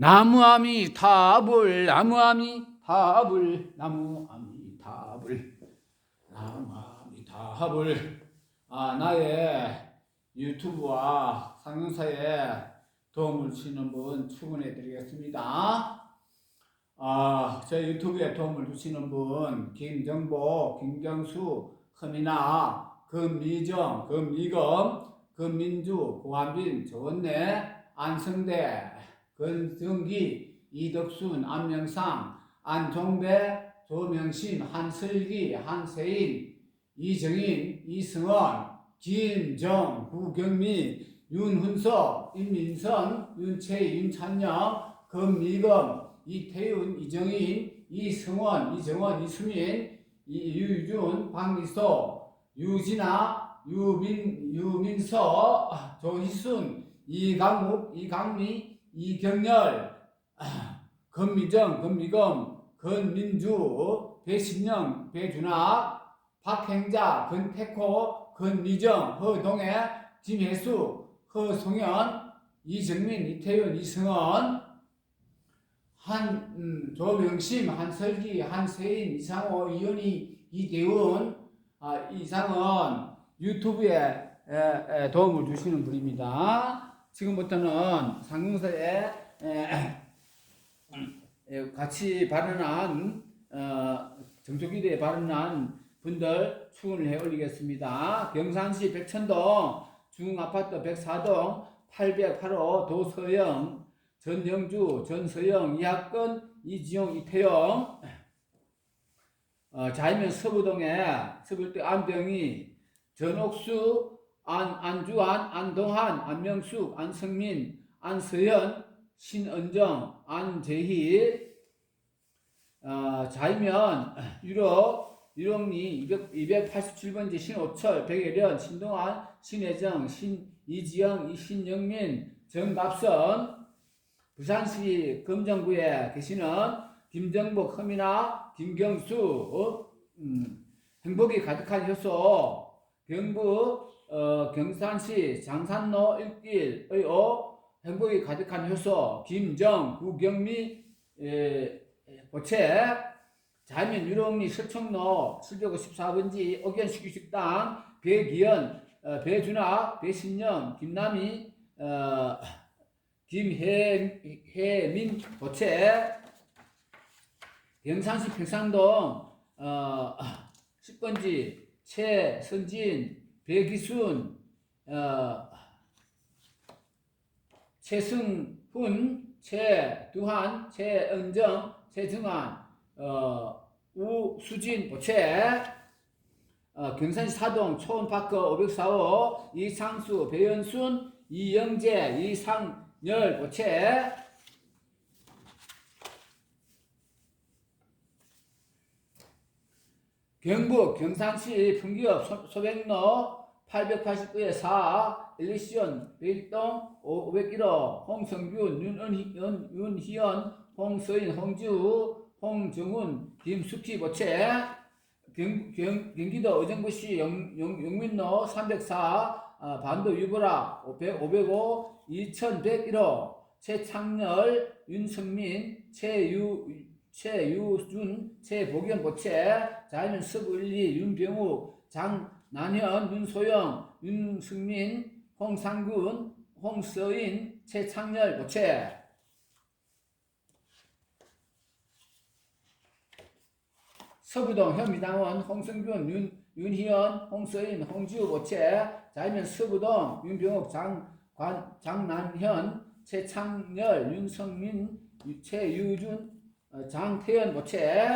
나무아미 답을 나무아미 답을 나무아미 답을 나무아미 답을 아 나의 유튜브와 상용사에 도움을 주시는 분 추천해 드리겠습니다. 아, 제 유튜브에 도움을 주시는 분 김정보, 김경수, 허미나, 금미정, 금미검, 금민주, 고한빈, 조원래, 안성대, 건정기, 이덕순, 안명상, 안종배, 조명신, 한설기, 한세인, 이정인, 이승원, 김정, 구경미, 윤훈석, 임민선, 윤채, 윤찬영, 금미검, 이태윤, 이정인, 이승원, 이정원, 이수민, 이유준, 박미소, 유진아, 유민, 유민서, 조희순, 이강욱, 이강미, 이경렬, 건미정, 건미검, 건민주, 배신영, 배준아, 박행자, 건태코, 건미정, 허동해, 김혜수, 허송현, 이정민, 이태윤, 이승원, 한 음, 조명심, 한설기, 한세인, 이상호, 이현희, 이대훈, 아, 이상은 유튜브에 에, 에, 도움을 주시는 분입니다. 지금부터는 상용사에 에, 에, 같이 발언한 어, 정조기대에 발언한 분들 추원을 해 올리겠습니다. 경산시 백천동 중아파트 104동 808호 도서영 전영주, 전서영, 이학근, 이지용, 이태영 어, 자이면 서부동에 서불대 안병희, 전옥수, 안, 안주환, 안동한, 안명숙, 안성민, 안서연, 신은정, 안재희. 어, 자이면 유럽, 200, 287번지 신오철, 백예련, 신동환, 신혜정, 신이지영, 이신영민, 정갑선. 부산시 금정구에 계시는 김정복, 허미나, 김경수, 어? 음, 행복이 가득한 효소, 경북 어, 경산시 장산로 1길의 오, 행복이 가득한 효소, 김정, 구경미, 에, 고체, 자면 유롱리 서청로 754번지 억연식식당, 배기현, 어, 배준아, 배신영, 김남희, 어, 김혜민 고체 영산시 평상동 어, 10번지 최선진 배기순 어, 최승훈 최두한 최은정 최정환 어, 우수진 고체 어, 경산시 사동 초원파크 504호 이상수 배현순 이영재 이상열 고체 경북 경산시 풍기업 소- 소백로 889에 4 엘리시온 베일동 501호 홍성균 윤은희, 윤, 윤희연 홍서인 홍지우 홍정훈 김숙희 고체 경, 경, 경 기도 의정부시 영, 영, 영민로 304 아, 반도 유보라 500, 505 2101호 최창렬 윤성민 최유 최유준 최복연 고체 자이면 서울리 윤병우 장 난현 윤소영 윤승민 홍상군 홍서인 최창렬. 고체. 서부동 현미당원 홍성균 윤, 윤희연 홍서인 홍지우. 고체. 자이면 서부동 윤병욱 장 관 장난현 최창렬 윤성민 유- 최유준 어, 장태현 고체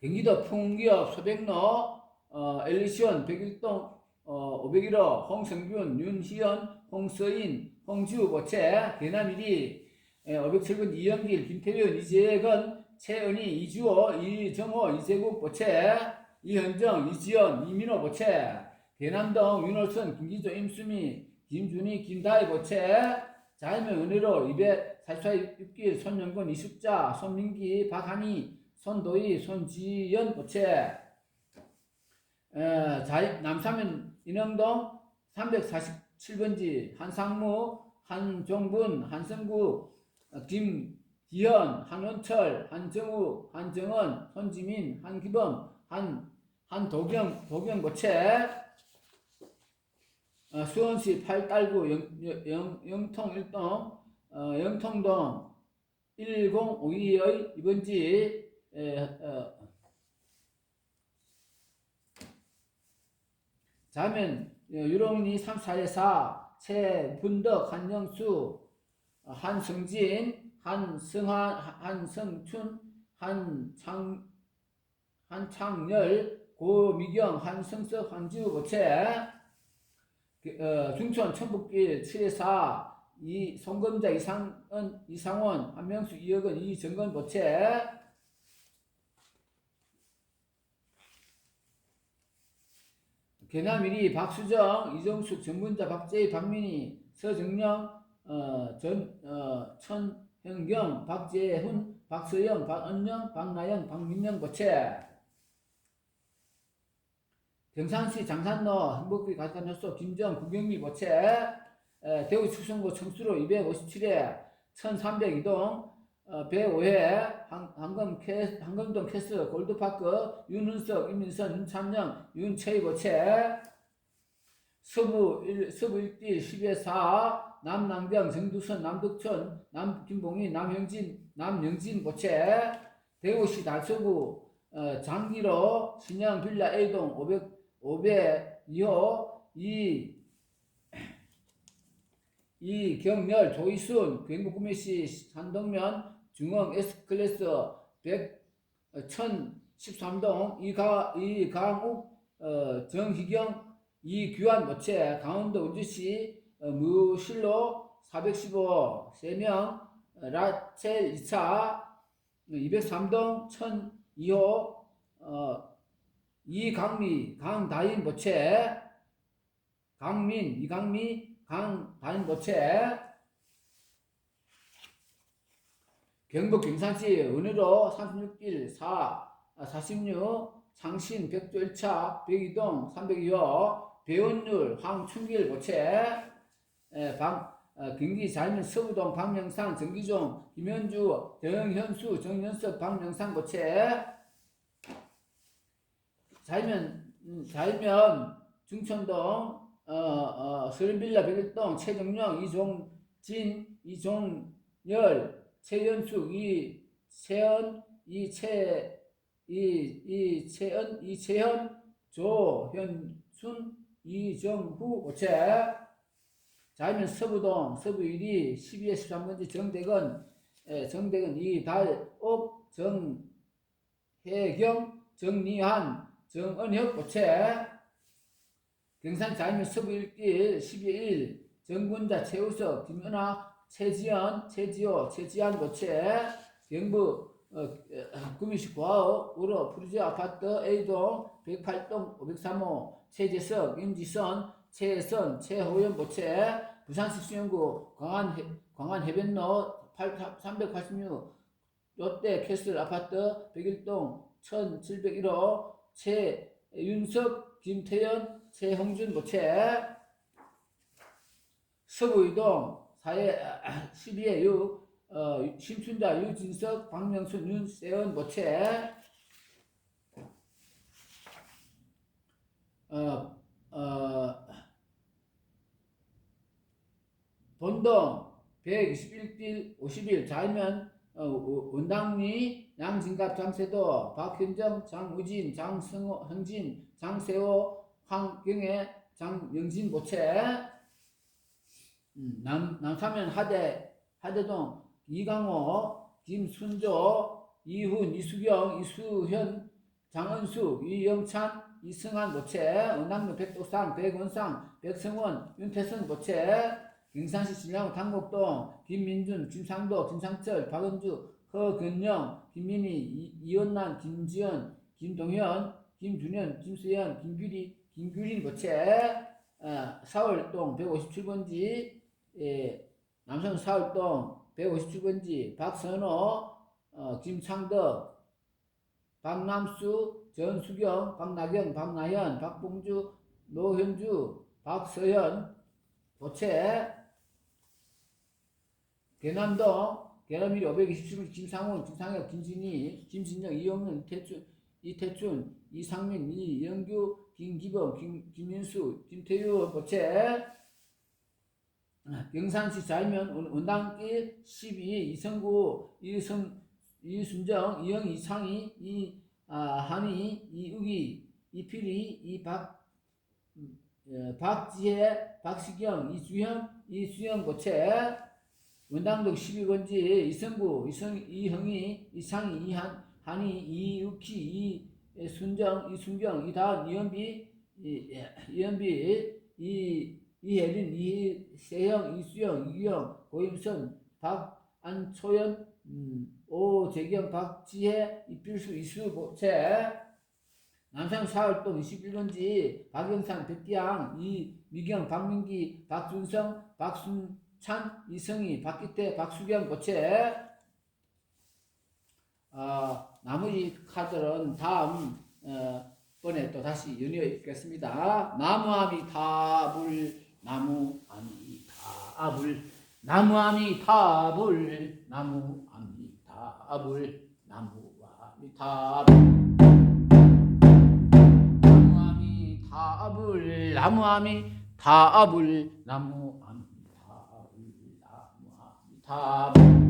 경기도 풍기업 소백로 어, 엘리시온 백일동 어, 501호 홍성균 윤희연 홍서인 홍지우 고체 대남일이 507번 이영길 김태균 이재건 최은희 이주호 이정호 이재국 고체 이현정 이지연 이민호 고체 대남동 윤월선 김기조 임수미 김준희 김다희 고체 자이명 은혜로 244길 손영건 이숙자 손민기 박한희 손도희 손지연 고체 에, 자, 남사면 인흥동 340 7번지 한상무, 한종분, 한성구, 어, 김기현, 한원철, 한정우, 한정원, 손지민, 한기범, 한 한도경, 도경 고체, 어, 수원시 팔달구 영, 영, 영통 일동, 어, 영통동 1052의 이번지, 에, 어, 자면 어, 유롱리 34의 4, 최분덕, 한영수, 어, 한성진, 한성한, 한성춘, 한창, 한창열, 고미경, 한성석, 한지우, 고체, 어, 중천, 천북길 7의 4, 이 송금자, 이상은, 이상원, 한명수, 이혁은, 이정건, 고체, 개나미리, 박수정, 이정숙, 정문자, 박재희, 박민희, 서정령, 어, 전, 어, 천현경, 박재훈, 박서영, 박은영, 박나영, 박민영, 고체. 경산시 장산로, 행복비 가스관효소, 김정, 고체. 에, 대구 추성구 청수로 257에 1302동, 어, 105회, 황금 캐, 황금동 캐스, 골드파크, 윤은석, 임민선, 윤참영, 윤채희, 고체. 서부 1, 서부 1딜 10에 4, 남남경, 정두선, 남덕천, 남김봉희, 남형진, 남영진, 고체. 대구시 달서구, 어, 장기로, 신영 빌라 A동 500, 502호, 이, 이경렬, 조이순, 경북구미시 산동면, 중앙 S클래스 100, 어, 1013동, 이가, 이강욱, 어, 정희경, 이규환 모체, 강원도 원주시, 어, 무실로 415, 3명, 라첼 2차, 203동, 1002호, 어, 이강미, 강다인 모체, 강민, 이강미, 강다인 모체, 경북 경산시 은으로 36길 4, 46, 창신 백조 1차, 백이동 302호, 배원율, 황춘길 모체, 에, 방, 어, 경기 잘면 서부동 박명상, 정기종, 김현주, 정현수, 정연석, 박명상 고체, 잘면, 음, 잘면, 중천동, 어, 어, 서른빌라 백일동, 최정령, 이종진, 이종열, 최연숙, 이채연, 이채, 이, 이채연, 이채현, 조현순, 이정후, 고체, 자면 서부동, 서부 1위, 12에 13번지 정대건, 에, 정대건 이달옥, 정혜경, 정리한, 정은혁, 고체, 경산 자면 서부 1길, 12에 1, 정군자, 최우석, 김은아, 최지연, 최지호, 최지한, 고체, 경북, 어, 어, 구미시 구하읍, 우로, 푸르지 아파트, A동, 108동, 503호, 최재석, 임지선, 최선, 최호연, 고체, 부산시 수영구 광안 해, 광안 해변로 386 롯데 캐슬 아파트 101동 1701호 최윤석 김태연 최홍준 모체 서구이동 4회 12회 6 어, 심춘자 유진석 박명순 윤세원 모체 어, 어, 본동 121딜 51 좌면 어, 원당리 양진갑 장세도 박현정 장우진 장승호 형진 장세호 황경애 장영진 음, 남, 남사면 하대 하대동 이강호 김순조 이훈 이수경 이수현 장은수 이영찬 이승환 모체 은남면 백도상 백원상 백성원 윤태선 모체 경산시 신랑 당곡동 김민준 김상도 김상철 박은주 허근영 김민희 이- 이원난 김지연 김동현 김준현 김수현 김규리 김규린 모체 어, 사월동 157번지 예, 남성 사월동 157번지 박선호 어, 김창덕 박남수 전수경 박나경 박나현 박봉주 노현주 박서현 도체 계남동 계남일이 527일 김상훈 김상혁 김진희 김진영 이영은 이태춘 이태춘 이상민 이영규 김기범 김, 김민수 김태유 도체 경산시 자이면 원- 원당길 12 이성구 이승 이순정 이영 이창희 이 아, 한희 이우기 이필이 이박 음, 어, 박지혜 박시경 이주형 이수영 고채 원당동 12번지 이성구 이성 이형희 이창희 이한 한희 이욱희 이순정 이순경 이다은 이현비 이, 예, 이현비 이 이혜린 이세영 이수영 이규영 고임선 박 안초연 음, 오재경 박지혜 이필수 이수 보채 남산 사월동 21번지 박영상 백기양 이미경 박민기 박준성 박순찬 이성희 박기태 박수경 고채 아, 나머지 카드는 다음 어, 번에 또 다시 연이어 있겠습니다. 나무아미 타불 나무아미 타불 나무아미 타불 나무아미 타불 나무아미 타불 나무아미 타불 나무아미 타불 나무아미 타불 나무아미 타불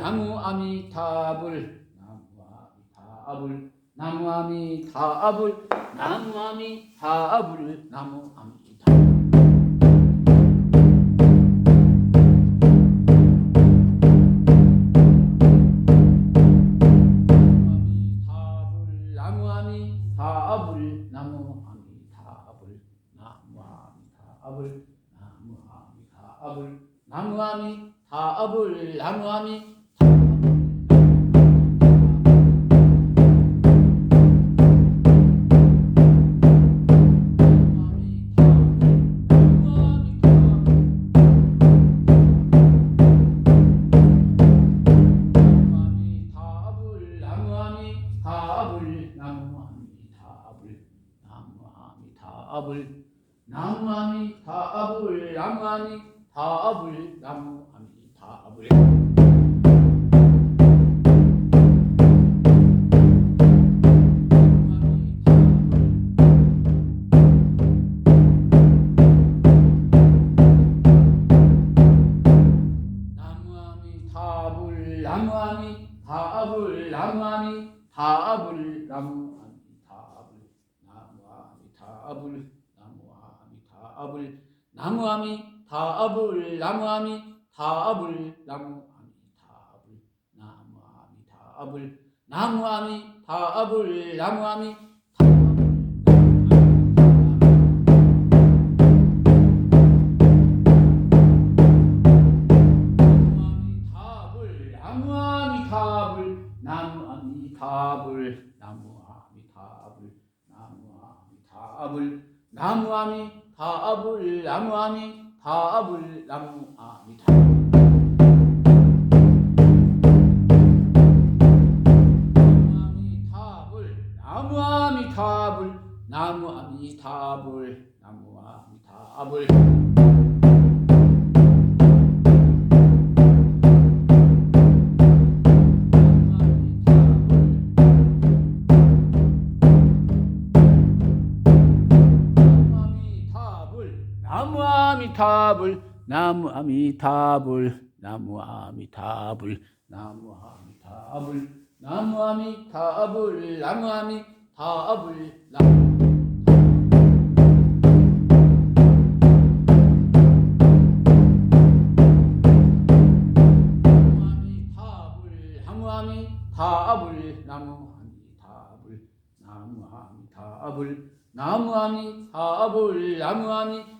나무 아미타불 나무 아미타불 나무 아미타불 나무 아미타불 나무 아미타불 나무아미타불 나무아미타불 나무아미 나무함이? 다불 나무함이 다불 나무함이 다 아불 나무함이 다 아불 나무암이 다합을 나무암이 다합을 나무암이 다합을 나무암이 다합을 나무암이 다합을 나무암이 나무아미타불 나무아미타불 나무아미타불 나무아미타불 다불 나무아미 다불 나무아미다 나무아미다불 나무아미다불 나무아미다불 나무아미다불. 나무 아미타불 나무 아미타불 나무 아미타불 나무 아미타불 나무 아미타불 나무 아미타불 나무 아미타불 나무 아미타불 나무 아미타불 나무 아미타불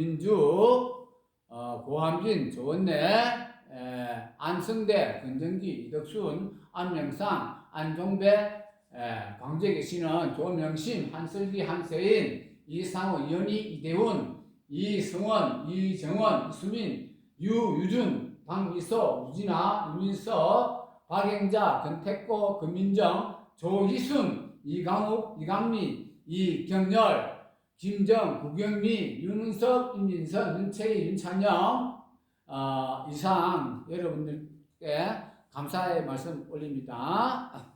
금민주, 어, 고한빈, 조원래, 에, 안성대, 권정기, 이덕순, 안명상, 안종배, 에, 광주에 계시는 조명심, 한슬기, 한세인, 이상호, 이현희, 이대훈, 이승원, 이정원, 이수민, 유유준, 박미소, 유진아, 유민서, 박영자, 권택고, 금민정, 조희순, 이강욱, 이강미, 이경렬, 김정, 구경미, 윤은석, 임민선, 윤채희, 윤찬영 어, 이상 여러분들께 감사의 말씀 올립니다.